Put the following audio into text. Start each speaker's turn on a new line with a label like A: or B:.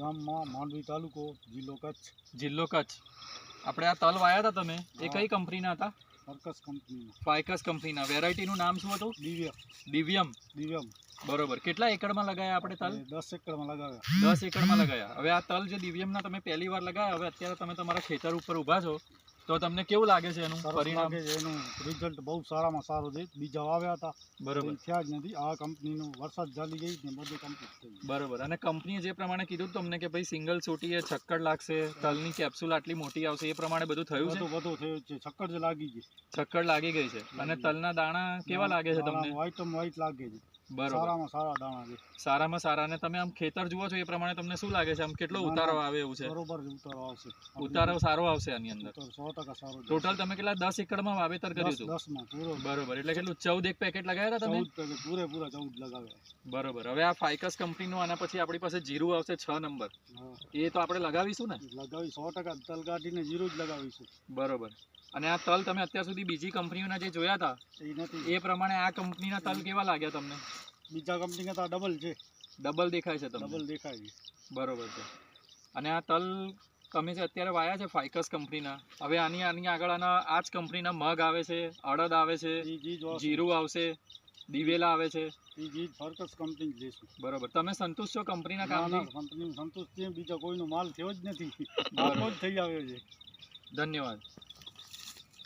A: ગામમાં માંડવી તાલુકો જિલ્લો કચ્છ.
B: જિલ્લો કચ્છ. આપણે આ તલ વાયા હતા તમે? એ કઈ કંપનીના હતા?
A: સર્કસ કંપનીના.
B: ફાઇકસ કંપનીના. વેરાયટીનું નામ શું હતું?
A: દિવ્ય
B: દિવ્યમ.
A: દિવ્યમ.
B: બરોબર. કેટલા એકડમાં લગાયા આપણે તલ?
A: દસ એકડમાં લગાવ્યા.
B: દસ એકડમાં લગાયા. હવે આ તલ જે દિવ્યમના તમે પહેલી વાર લગાયા હવે અત્યારે તમે તમારા ખેતર ઉપર ઊભા છો. તો તમને કેવું લાગે છે એનું પરિણામ?
A: લાગે છે એનું રિઝલ્ટ બહુ સારામાં સારું છે. બીજા આવ્યા હતા
B: બરોબર.
A: થયા જ નથી. આ કંપનીનું વરસાદ ચાલી ગઈ ને બધું કમ્પ્લીટ થઈ
B: બરોબર. અને કંપનીએ જે પ્રમાણે કીધું તમને કે ભાઈ સિંગલ સોટીએ છક્કડ લાગશે તલની કેપ્સ્યુલ આટલી મોટી આવશે એ પ્રમાણે બધું થયું છે?
A: બધું થયું છે. ચક્કર જ લાગી છે
B: છક્કડ લાગી ગઈ છે. અને તલના દાણા કેવા લાગે છે તમને?
A: વ્હાઈટ વ્હાઈટ લાગે છે. સારામાં સારા દાણા છે.
B: સારામાં સારા. અને તમે આમ ખેતર જુઓ છો એ પ્રમાણે તમને શું લાગે છે? આમ કેટલો. ઉતારો આવે એવું છે?
A: બરોબર ઉતારો આવશે.
B: ઉતારો સારો આવશે આની અંદર. ટોટલ તમે કેટલા દસ એકડમાં વાવેતર કર્યું હતું? બરોબર. એટલે કેટલું? ચૌદ એક પેકેટ લગાવ્યા હતા તમે?
A: પૂરેપૂરા ચૌદ લગાવ્યા.
B: બરોબર. હવે આ ફાઇકસ કંપનીનું આના પછી આપણી પાસે જીરું આવશે છ નંબર. એ તો આપણે લગાવીશું ને?
A: લગાવી સો ટકા તલ કાઢીને જીરું જ લગાવીશું.
B: બરોબર. અને આ તલ તમે અત્યાર સુધી બીજી કંપનીઓના જે જોયા હતા
A: એ
B: પ્રમાણે આ કંપનીના તલ કેવા લાગ્યા તમને?
A: બીજા કંપની કરતા ડબલ છે.
B: ડબલ દેખાય છે તમને?
A: ડબલ દેખાય છે.
B: બરોબર છે. અને આ તલ તમે જે અત્યારે વાયા છે ફાઇકસ કંપનીના હવે આની આની આગળ આના આ જ કંપનીના મગ આવે છે અડદ આવે છે જીરું આવશે દિવેલા આવે છે.
A: ફરકસ કંપની જ લેશું.
B: બરોબર. તમે સંતુષ્ટ છો કંપનીના કામથી?
A: કંપનીનું સંતુષ્ટ છે બીજા કોઈનો માલ થયો જ નથી. જ થઈ આવ્યો છે.
B: ધન્યવાદ.